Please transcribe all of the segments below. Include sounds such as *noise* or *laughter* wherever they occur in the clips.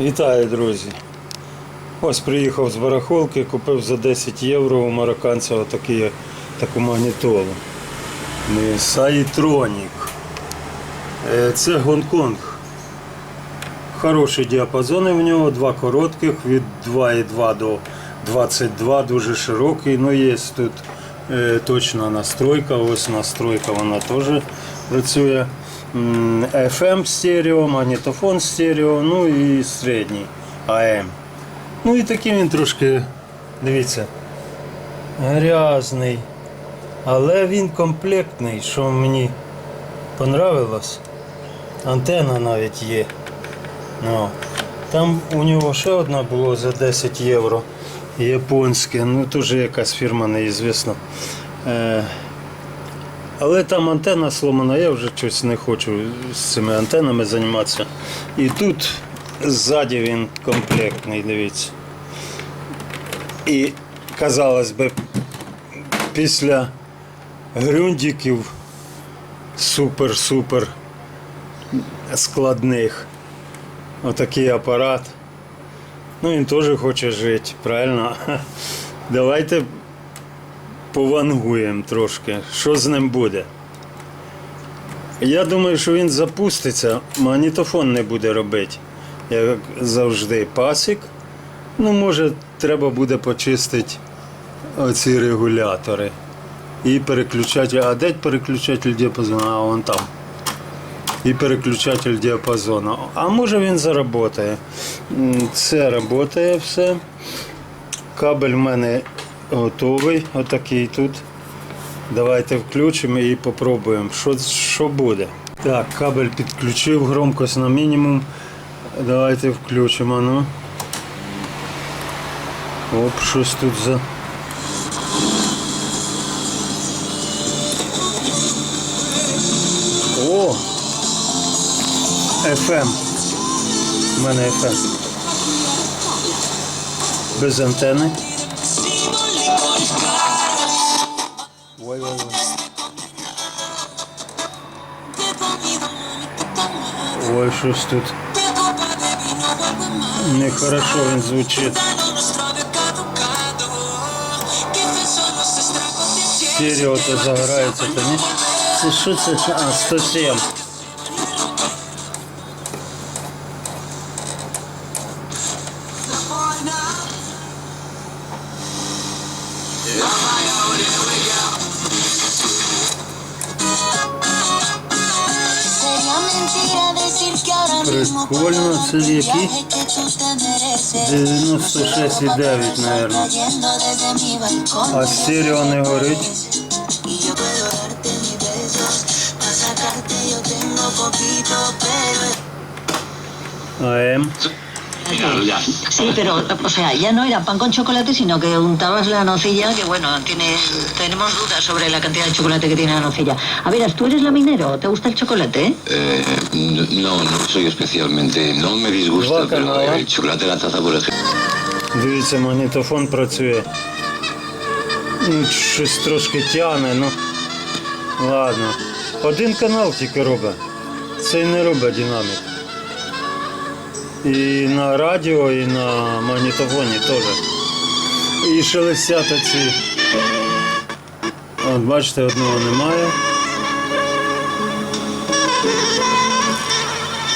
Вітаю, друзі! Ось приїхав з барахолки, купив за 10 євро у марокканця отакі, таку магнітолу. Сайтронік. Е, Це Гонконг. Хороші діапазони в нього, два коротких, від 2,2 до 22, дуже широкий. Ну, є тут е, точна настройка, ось настройка вона теж працює. FM стерео, магнітофон стерео, ну і середній AM. Ну і такий він трошки, дивіться, грязний. Але він комплектний, що мені понравилось. Антенна навіть є. Ну, там у нього ще одна було за 10 євро. Японське, ну теж якась фірма неізвісна. Але там антенна сломана, я вже щось не хочу з цими антеннами займатися. І тут ззаді він комплектний, дивіться. І казалось би, після грюндиків супер-супер складних. Отакий апарат. Ну він теж хоче жити, правильно? *laughs* Давайте повангуємо трошки, що з ним буде. Я думаю, що він запуститься, магнітофон не буде робити, як завжди, пасік. Ну, може, треба буде почистити оці регулятори. І переключатель. А де переключатель діапазону? А вон там. І переключатель діапазону. А може він заработає. Це працює все. Кабель в мене готовий, отакий тут. Давайте включимо і попробуємо, що, що буде. Так, кабель підключив, громкость на мінімум. Давайте включимо. Ну. Оп, щось тут за. О! FM. У мене FM. Без антени. Ой, ой, ой. Ой, щось тут. Нехорошо він звучить. Стерео то загорається, то ні? Це що це? А, 107. Прикольно, це te mereces. 96,9, наверное. А стерео не горить. Y yo puedo darte mis besos. Para sacarte yo tengo poquito, pero АМ. Sí, pero, o sea, ya no era pan con chocolate, sino que untabas la nocilla, que bueno, tiene, tenemos dudas sobre la cantidad de chocolate que tiene la nocilla. A ver, ¿tú eres laminero? ¿Te gusta el chocolate? Eh, no, no soy especialmente. No me disgusta, Vaca, pero ¿no? el chocolate de la taza, por ejemplo. Дивіться, магнітофон працює. Ну, щось трошки тягне, ну. Ладно. Один канал тільки робить. Цей не робить динамік. І на радіо, і на магнітофоні теж. І шелестять оці. От бачите, одного немає.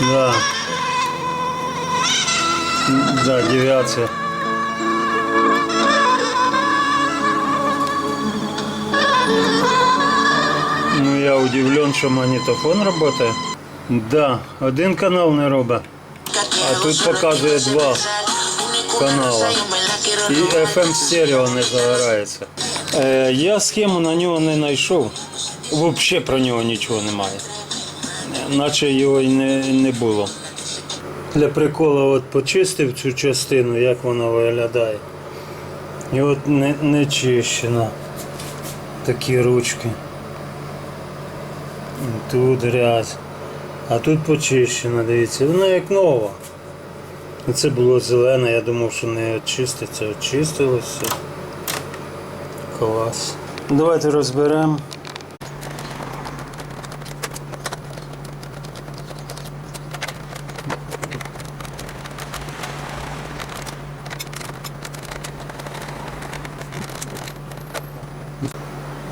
Да. Да, девіація. Ну я удивлен, що магнітофон працює. Да, один канал не робить. А тут показує два канала. І FM стерео не загорається. Е, я схему на нього не знайшов. Взагалі про нього нічого немає. Наче його і не, не було. Для приколу от почистив цю частину, як вона виглядає. І от не, не чищено. Такі ручки. Тут грязь. А тут почищено, дивіться, вона як нова. Ну, це було зелене, я думав, що не очиститься, очистилося. Клас. Давайте розберемо.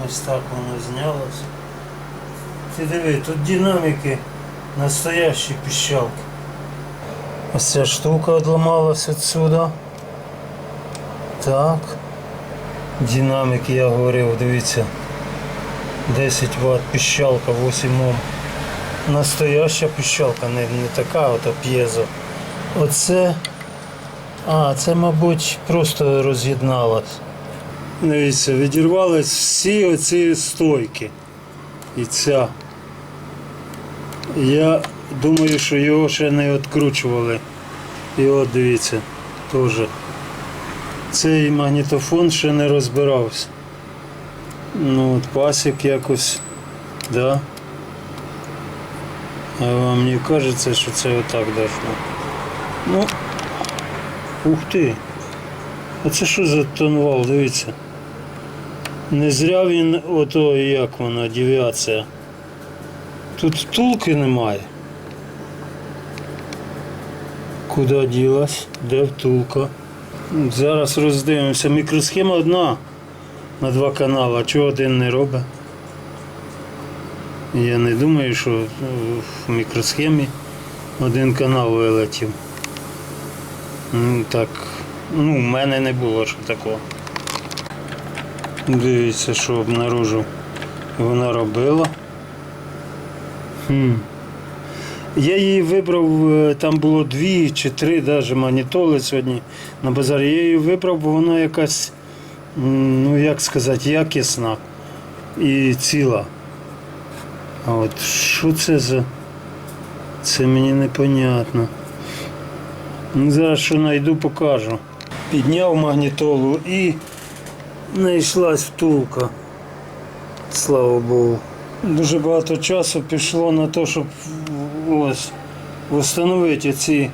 Ось так воно знялося. Ти диви, тут динаміки настоящі піщалки. Ось ця штука відламалась відсюди. Так. Динаміки, я говорив, дивіться. 10 Вт піщалка, 8 Ом. Настояща піщалка, не, не така ото п'єзо. Оце. А, це, мабуть, просто роз'єдналось. Дивіться, відірвались всі оці стойки. І ця. Я думаю, що його ще не відкручували. І от дивіться, теж. Цей магнітофон ще не розбирався. Ну от пасік якось, да. А вам не кажеться, що це отак должно. Ну, ух ти. А це що за тонвал, дивіться. Не зря він ото як вона, девіація. Тут втулки немає. Куди ділась? Де втулка? Зараз роздивимося. Мікросхема одна на два канали. Чого один не робить? Я не думаю, що в мікросхемі один канал вилетів. Ну так, ну, в мене не було що такого. Дивіться, що обнаружив. Вона робила. Хм. Я її вибрав, е, там було дві чи три навіть магнітоли сьогодні на базарі. Я її вибрав, бо вона якась, ну як сказати, якісна і ціла. А от що це за. Це мені непонятно. Ну, зараз що знайду, покажу. Підняв магнітолу і знайшлась втулка. Слава Богу. Дуже багато часу пішло на те, щоб ось встановити ці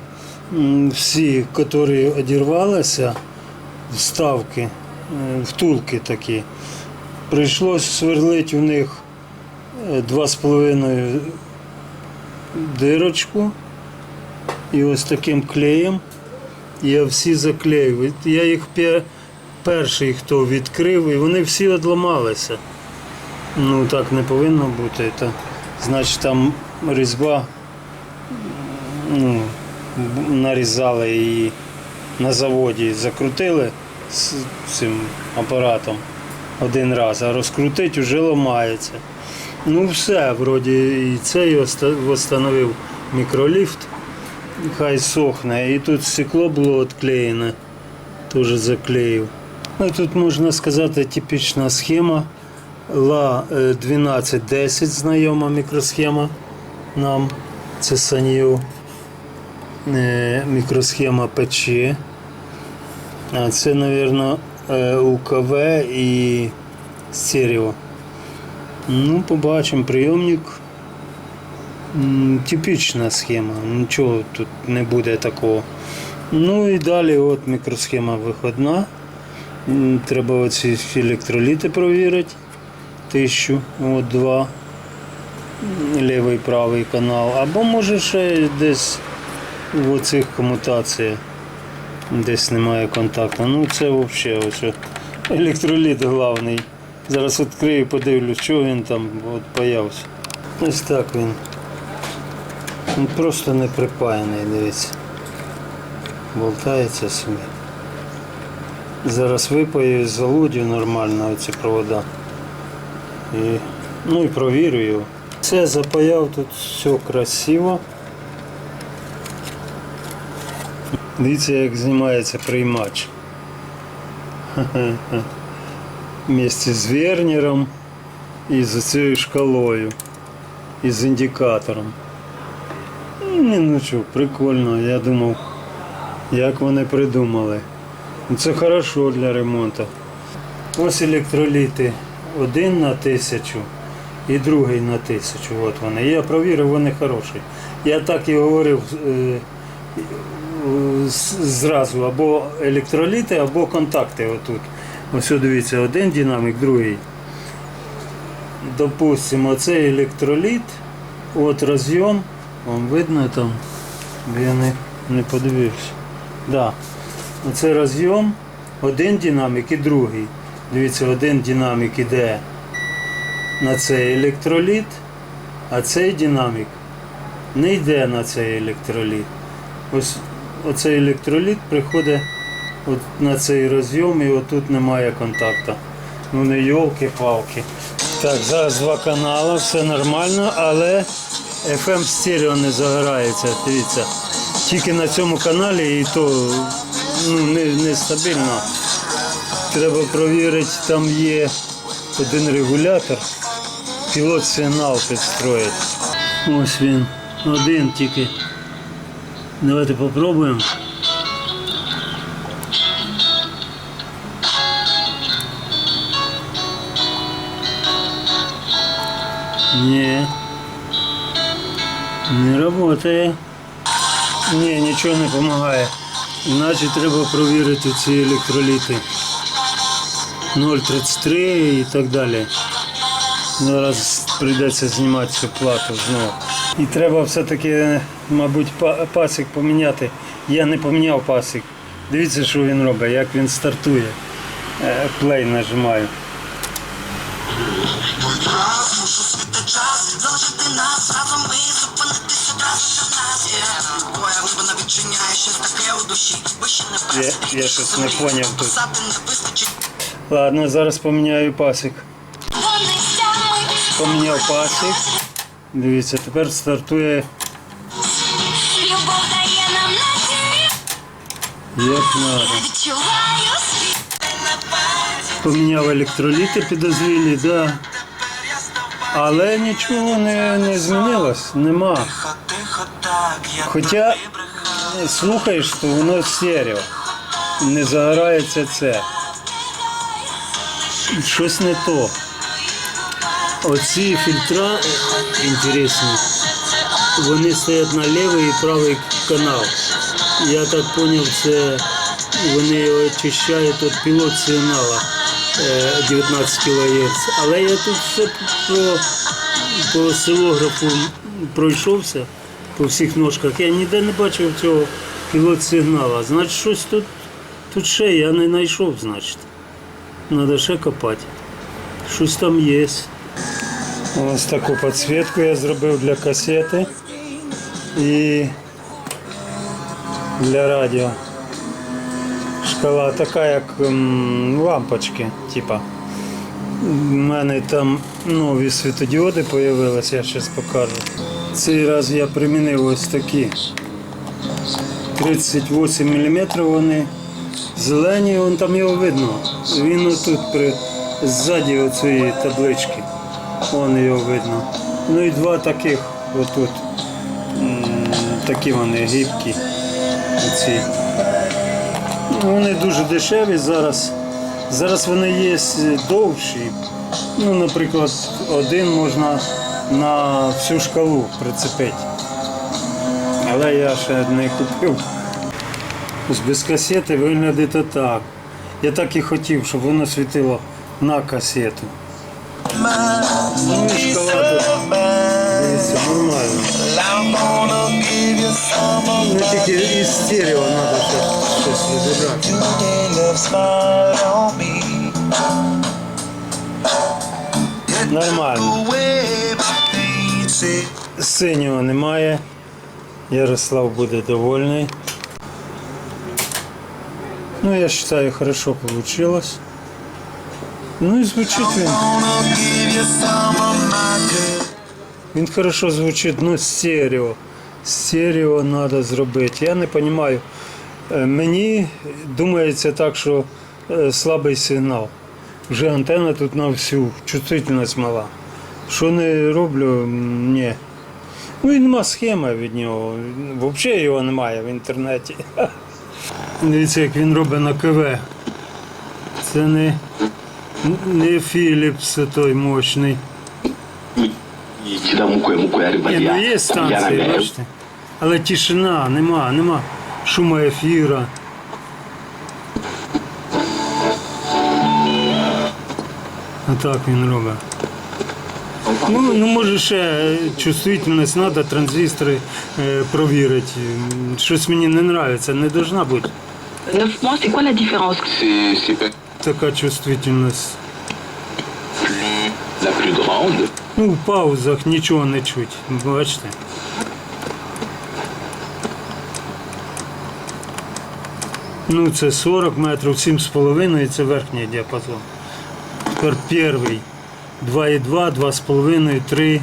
всі, які одірвалися, вставки, е, втулки такі. Прийшлось сверлити у них е, 2,5 дирочку і ось таким клеєм. Я всі заклеїв. Я їх перший, хто відкрив, і вони всі одламалися. Ну так не повинно бути. Та, значить там різьба ну, нарізали її на заводі, закрутили з цим апаратом один раз, а розкрутить вже ламається. Ну все, вроді і цей встановив мікроліфт, хай сохне. І тут стекло було відклеєне, теж заклеїв. Ну, тут можна сказати типічна схема. ла е, 1210 знайома мікросхема нам. Це Санью. Е, Мікросхема ПЧ. А це, мабуть, УКВ і стерео. Ну, побачимо прийомник. Типічна схема, нічого тут не буде такого. Ну і далі от мікросхема виходна. Треба оці електроліти провірити. Тисячу, от два. Лівий правий канал. Або може ще десь в оцих комутаціях. Десь немає контакту. Ну це взагалі ось електроліт головний. Зараз відкрию, подивлюсь, що він там от появився. Ось так він. Він просто не припаяний, дивіться. Болтається собі. Зараз випаю з залудю нормально ці провода. І, ну і провірю його. Все запаяв, тут все красиво. Дивіться, як знімається приймач. Вместе з вернером і з цією шкалою. І з індикатором. Ні, ну що, прикольно, я думав, як вони придумали. Ну, Це хорошо для ремонту. Ось електроліти. Один на тисячу і другий на тисячу. От вони. Я провірив, вони хороші. Я так і говорив е, зразу або електроліти, або контакти отут. Ось дивіться, один динамік, другий. Допустимо, оцей електроліт, от розйом, вам видно там, я не, не подивився. Да. Оце розйом, один динамік і другий. Дивіться, один динамік іде на цей електроліт, а цей динамік не йде на цей електроліт. Ось оцей електроліт приходить от на цей розйом і отут немає контакту. Ну не йолки-палки. Так, зараз два канали, все нормально, але FM стерео не загорається. Дивіться. Тільки на цьому каналі і то ну, не, не стабільно. Треба провірити, там є один регулятор, пілот сигнал підстроїть. Ось він, один тільки. Давайте попробуємо. Ні. Не працює. Ні, нічого не допомагає. Значить треба провірити ці електроліти. 0,33 і так далі. Зараз прийдеться знімати цю плату знову. І треба все-таки, мабуть, па- пасик поміняти. Я не поміняв пасик. Дивіться, що він робить, як він стартує. Е, Плей нажимаю. Я- я щось не поняв тут. Ладно, зараз поміняю пасик. Поміняв пасик. Дивіться, тепер стартує Любов дає нам надію, як. Поміняв електроліти підозрілі, да. Але нічого не, не змінилось, нема. Хоча слухаєш, то воно стерео. Не загорається це. Щось не то. Оці фільтра е, інтересні. Вони стоять на лівий і правий канал. Я так зрозумів, це вони очищають від пілот сигнала е, 19 кГц. Але я тут все про, по осцилографу пройшовся по всіх ножках. Я ніде не бачив цього пілот сигнала. Значить, щось тут, тут ще я не знайшов, значить. Треба ще копати. Щось там є. Ось таку підсвітку я зробив для касети і для радіо. Шкала така, як м, лампочки, типа. У мене там нові світодіоди з'явилися, я зараз покажу. Цей раз я примінив ось такі 38 мм вони зелені, вон там його видно. Він отут при ззаді оцієї таблички. Вон його видно. Ну і два таких отут. Такі вони гібкі. Оці. Ну, Вони дуже дешеві зараз. Зараз вони є довші. Ну, наприклад, один можна на всю шкалу прицепити. Але я ще не купив. Ось без касети виглядить отак. Я так і хотів, щоб воно світило на касету. Ну і шкала тут. Дивіться, нормально. Ну тільки із стерео треба щось, щось розібрати. Нормально. Синього немає. Ярослав буде довольний. Ну, я вважаю, хорошо вийшло. Ну і звучить він. Він хорошо звучить, ну стерео. Стерео треба зробити. Я не розумію. Мені думається так, що е, слабий сигнал. Вже антенна тут на всю, чувствительність мала. Що не роблю, ні. Ну і нема схеми від нього. Взагалі його немає в інтернеті. *laughs* Дивіться, як він робить на КВ. Це не, не Philips той мощний. Ні, ну є станції, бачите. Але тишина, нема, нема шуму ефіра. Отак він робить. Ну, ну може ще чувствительність треба, транзистори е, провірити. Щось мені не подобається, не должна бути 9 mois, c'est quoi la différence C'est c'est pas така чувствительність. Ну, в паузах нічого не чуть. Бачите? Ну, це 40 метрів, 7,5 це верхній діапазон. Тепер перший. 2,2, 2,5, 3.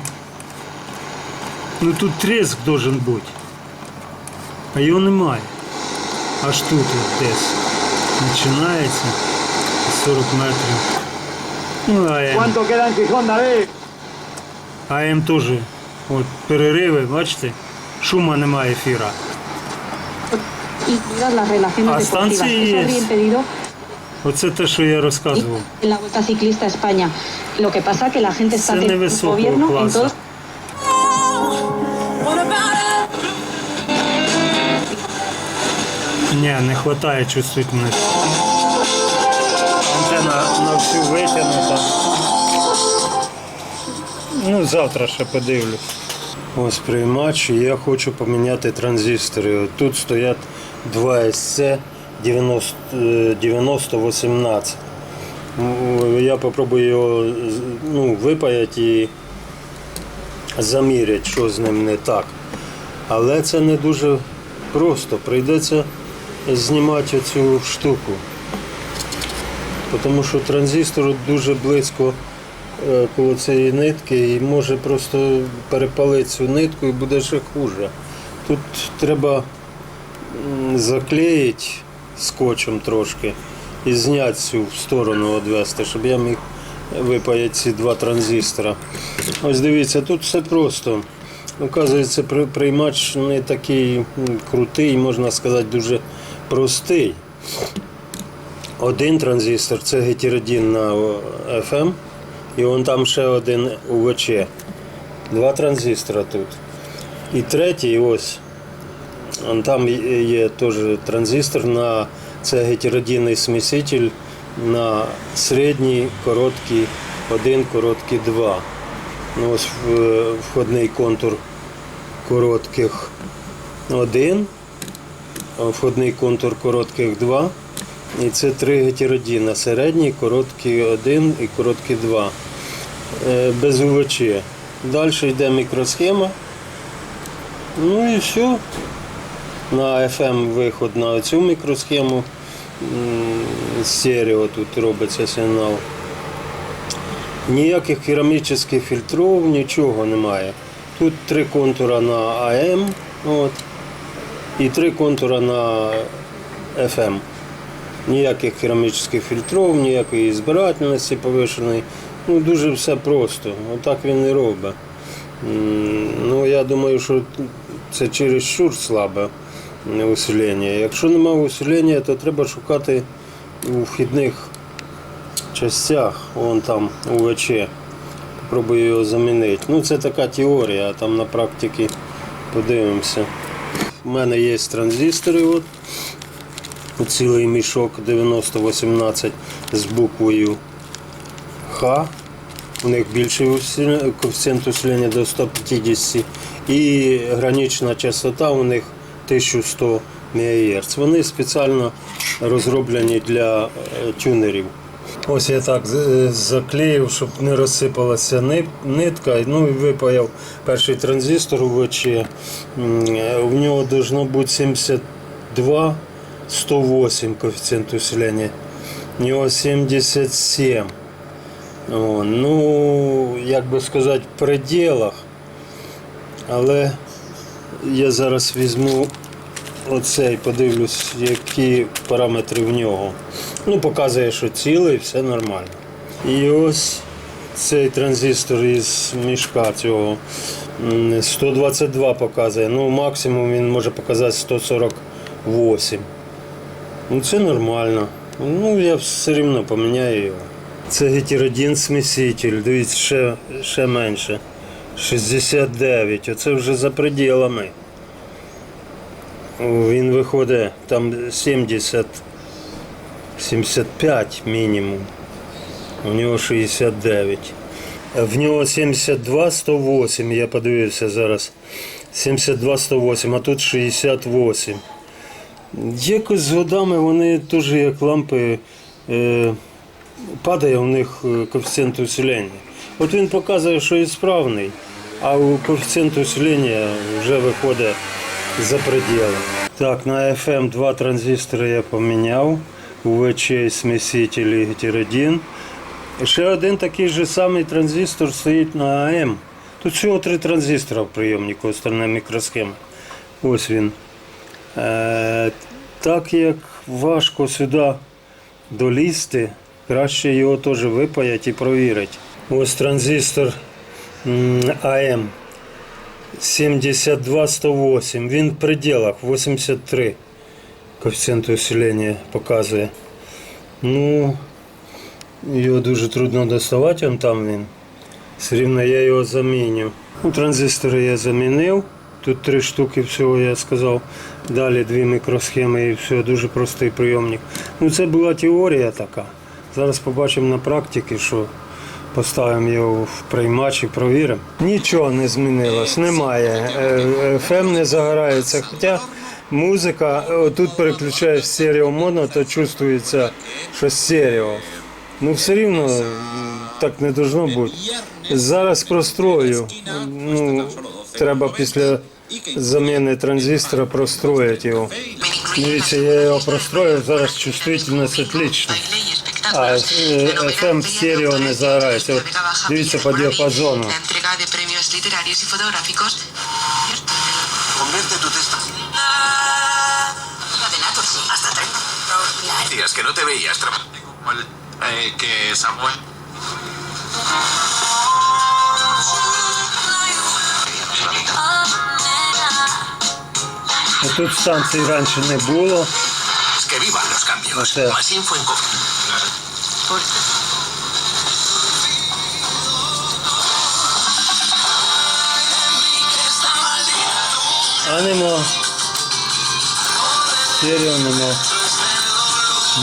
Ну тут треск должен бути. А його немає. Аж тут десь. Починається 40 метрів. Ну, а ем. ¿Cuánto queda en Gijón, David? АМ теж от перериви, бачите? Шума немає ефіра. Las relaciones Ah, deportivas. Eso es- Оце те, що я розказував. en la Vuelta Ciclista a España. Lo que pasa que la gente está Це en el невисокого gobierno en класу. todos What about Ні, не вистачає чувствительності. Всю витягнута. Ну, завтра ще подивлюсь. Ось приймач, і я хочу поміняти транзистори. Тут стоять 2 SC 90, е, 9018. Ну, Я попробую його ну, випаяти і заміряти, що з ним не так. Але це не дуже просто. Прийдеться знімати цю штуку. Тому що транзистор дуже близько е, коло цієї нитки і може просто перепалити цю нитку і буде ще хуже. Тут треба заклеїти скотчем трошки і зняти цю сторону відвести, щоб я міг випаяти ці два транзистора. Ось дивіться, тут все просто. Оказується, приймач не такий крутий, можна сказати, дуже простий. Один транзистор це гетеродин на FM, і вон там ще один УВЧ. Два транзистора тут. І третій ось. Там є теж транзистор на це гетеродинний сміситель на середній, короткий, один, короткий, два. Ну, ось входний контур коротких один, входний контур коротких два. І це три гетеродіна. Середній, короткий один і короткий два. Е, Без УВЧ. Далі йде мікросхема. Ну і все. На FM виход на цю мікросхему. Стерео тут робиться сигнал. Ніяких керамічних фільтрів, нічого немає. Тут три контура на АМ от, і три контура на FM. Ніяких керамічних фільтрів, ніякої збирательності повишеної. Ну, дуже все просто. Отак він і робить. Ну, я думаю, що це через щур слабе усилення. Якщо немає усилення, то треба шукати у вхідних частях, вон там УВЧ. Попробую його замінити. Ну, це така теорія, а там на практиці подивимося. У мене є транзистори. От. Цілий мішок 9018 з буквою Х. У них більший коефіцієнт усилення до 150 і гранична частота у них 1100 МГц. Вони спеціально розроблені для е, тюнерів. Ось я так заклеїв, щоб не розсипалася нитка. Ну і випаяв перший транзистор УВЧ. М, е, У нього должно бути 72 108 коефіцієнт усилення. У нього 77. О, ну, як би сказати, в пределах. Але я зараз візьму оцей, подивлюсь, які параметри в нього. Ну, показує, що цілий, все нормально. І ось цей транзистор із мішка цього 122 показує. Ну, максимум він може показати 148. Ну, це нормально. Ну, я все рівно поміняю його. Це гетеродин сміситель, дивіться, ще, ще менше. 69, оце вже за пределами. Він виходить там 70, 75 мінімум. У нього 69. В нього 72 108, я подивився зараз. 72 108, а тут 68. Якось з годами вони теж як лампи е, падає у них е, коефіцієнт усилення. От він показує, що і справний, а у коефіцієнт усилення вже виходить за пределы. Так, на FM два транзистори я поміняв. УВЧ сміситель і. Ще один такий же самий транзистор стоїть на АМ. Тут всього три транзистора в прийомнику, остальне мікросхема. Ось він. Е, так як важко сюди долізти, краще його теж випаять і провірити. Ось транзистор АМ 72108. Він в пределах 83. Коефіцієнт усилення показує. Ну, його дуже трудно доставати, он там він. Все рівно я його заміню. Ну, транзистори я замінив. Тут три штуки всього я сказав. Далі дві мікросхеми і все, дуже простий прийомник. Ну це була теорія така. Зараз побачимо на практиці, що поставимо його в приймач і провіримо. Нічого не змінилось, немає. Е, FM не загорається. Хоча музика, е, тут переключаєш стерео моно, то чувствується, що стерео. Ну все рівно так не должно бути. Зараз прострою. Ну, треба після заміни транзистора простроїти його. Дивіться, я його простроїв, зараз чувствительність отлична. А, е, FM в стерео не загорається. От Дивіться по діапазону. La entrega de premios literarios y fotográficos. Convierte tu texto. Adelante, sí. Hasta 30. Días que no te veías trabajando. Eh, que Samuel. А Тут станцій раніше не було. Que vivan los cambios. O Más info en.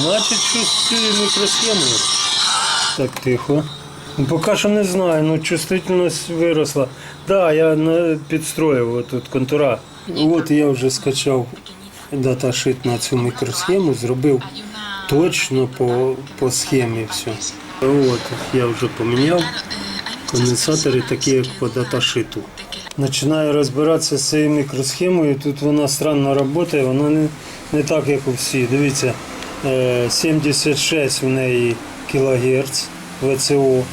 Значить, щось з цією мікросхемою. Так тихо. Ну, поки що не знаю, ну чувствительність виросла. Да, я підстроїв отут контура. От я вже скачав даташит на цю мікросхему, зробив точно по, по схемі все. От я вже поміняв. Конденсатори такі, як по даташиту. Починаю розбиратися з цією мікросхемою. Тут вона странно працює, вона не, не так, як у всі. Дивіться, е, 76 в неї кілогерц ВЦО, е,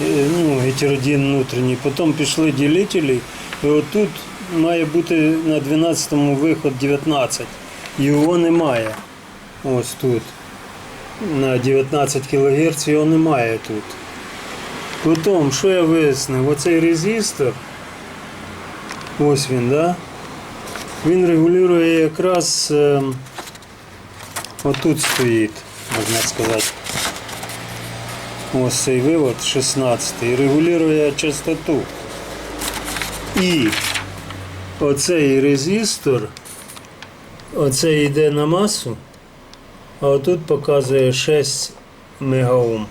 ну, гетеродин внутрішній. Потім пішли ділителі, і отут має бути на 12-му виход 19. Його немає. Ось тут. На 19 кГц його немає тут. Потім, що я вияснив, оцей резистор, ось він, да? він регулює якраз е, отут стоїть, можна сказати. Ось цей вивод 16 і регулює частоту. І оцей резистор, оцей йде на масу, а отут показує 6 мегаом.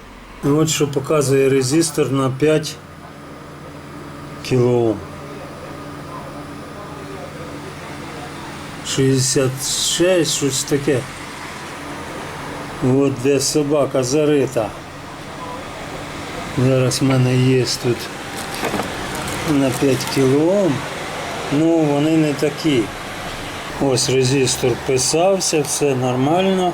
І от що показує резистор на 5 кОм. 66, щось таке. От де собака зарита. Зараз в мене є тут на 5 кОм. Ну, вони не такі. Ось резистор писався, все нормально.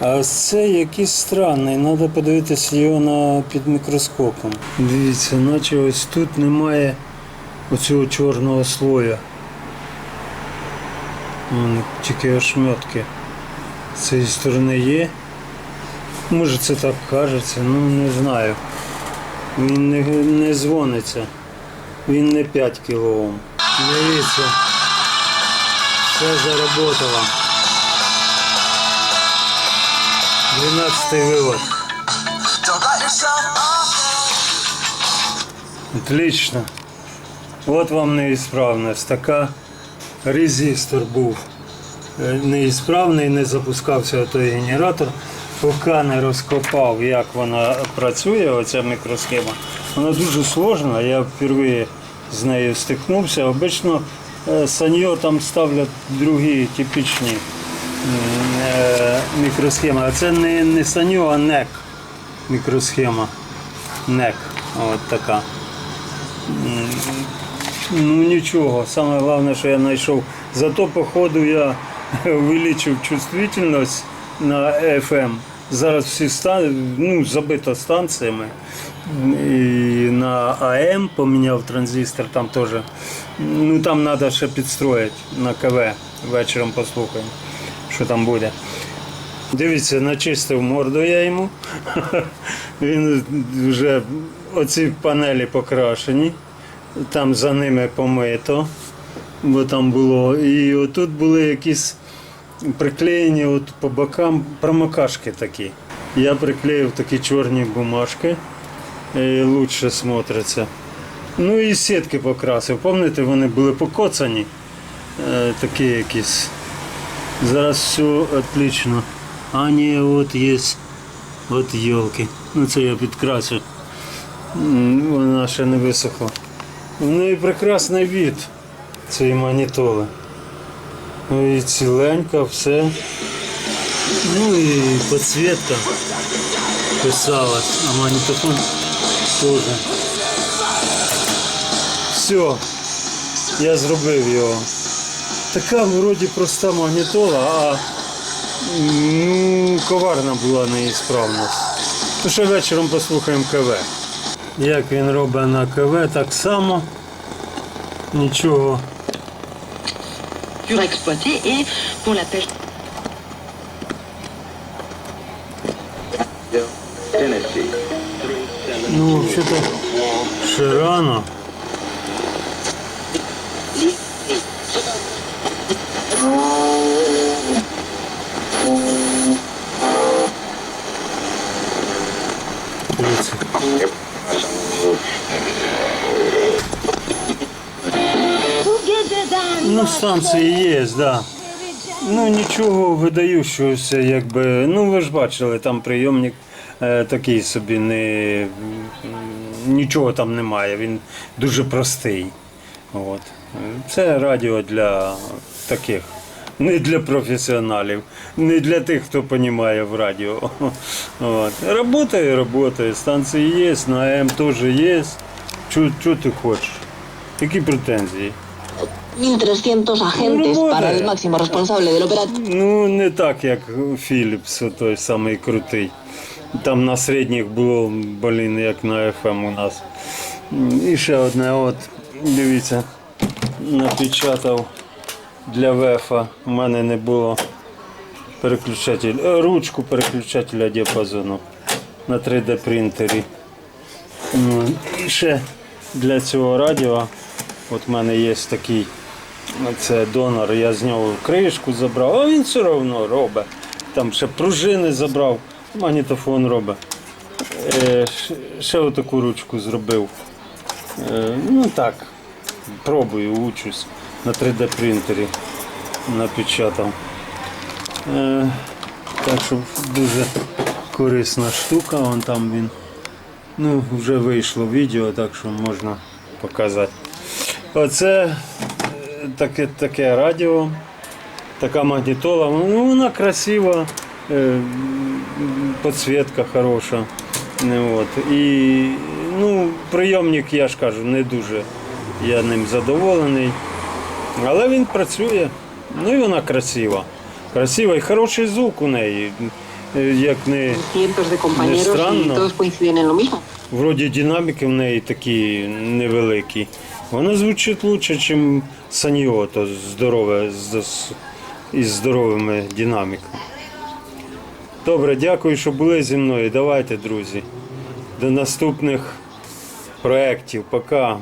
А це якийсь странний, треба подивитися його на, під мікроскопом. Дивіться, наче ось тут немає оцього чорного слоя. Тільки ошметки. З цієї сторони є. Може це так кажеться, ну не знаю. Він не, не дзвониться. Він не 5 кОм. Дивіться. Все заработало. 12 вывод. Don't bite yourself off. Отлично. От вам неісправність. Така резистор був е, неісправний, не запускався той генератор. Поки не розкопав, як вона працює, оця мікросхема. Вона дуже сложна, я вперше з нею стикнувся. Обично е, саньо там ставлять другі типічні е, мікросхеми. А це не, не саньо, а нек. мікросхема NEC. От така. Ну нічого, саме головне, що я знайшов. Зато по ходу я *laughs* увеличив чувствительність на FM. Зараз всі стан... ну, забито станціями. І на АМ поміняв транзистор, там теж. Ну там треба ще підстроїти на КВ. Вечором послухаємо, що там буде. Дивіться, начистив морду я йому. *laughs* Він вже оці панелі покрашені, там за ними помито, бо там було. І отут були якісь приклеєні от по бокам промокашки такі. Я приклеїв такі чорні бумажки, і лучше смотриться. Ну і сітки покрасив. Пам'ятаєте, вони були покоцані, е, такі якісь. Зараз все отлично. А ні, от є. От йолки. Ну це я підкрасив. Вона ще не висохла. В неї прекрасний від цієї манітоли. Ну і ціленька, все. Ну і підсвітка писалась, а магнітофон теж. Все, я зробив його. Така вроді проста магнітола, а ну, коварна була неісправність. Ну, ще вечором послухаємо КВ. Як він робить на КВ, так само. Нічого. Exploité et pour la pêche. Ну, взагалі-то ще рано. Дивіться. Ну, станції є. Да. Ну нічого видаю, що якби. Ну ви ж бачили, там прийомник е, такий собі не нічого там немає. Він дуже простий. От. Це радіо для таких, не для професіоналів, не для тих, хто розуміє в радіо. От. Работає, работає. Станції є, на АМ теж є. Чого ти хочеш? Які претензії? 1.300 agentes Ну, para bueno. el máximo responsable del operativo. Ну, не так, як Philips, той самий крутий. Там на середніх було, блін, як на FM у нас. І ще одне, от, дивіться, напечатав для вефа. У мене не було переключатель, е, ручку переключателя діапазону на 3D принтері. Ну, і ще для цього радіо, от в мене є такий це донор, я з нього кришку забрав, а він все одно робить. Там ще пружини забрав, магнітофон робить. Е, ще- отаку ручку зробив. Е, ну так, пробую, учусь на 3D принтері напечатав. Е, так що дуже корисна штука, вон там він. Ну, вже вийшло відео, так що можна показати. Оце таке, таке радіо, така магнітола. Ну, вона красива, е, підсвітка хороша. Ну, от. І ну, прийомник, я ж кажу, не дуже я ним задоволений. Але він працює. Ну і вона красива. Красива і хороший звук у неї. Е, Як не compañeros странно. Вроді динаміки в неї такі невеликі. Вона звучить краще, ніж Саньото здорове з, з, із здоровими динаміками. Добре, дякую, що були зі мною. Давайте, друзі. До наступних проєктів. Пока.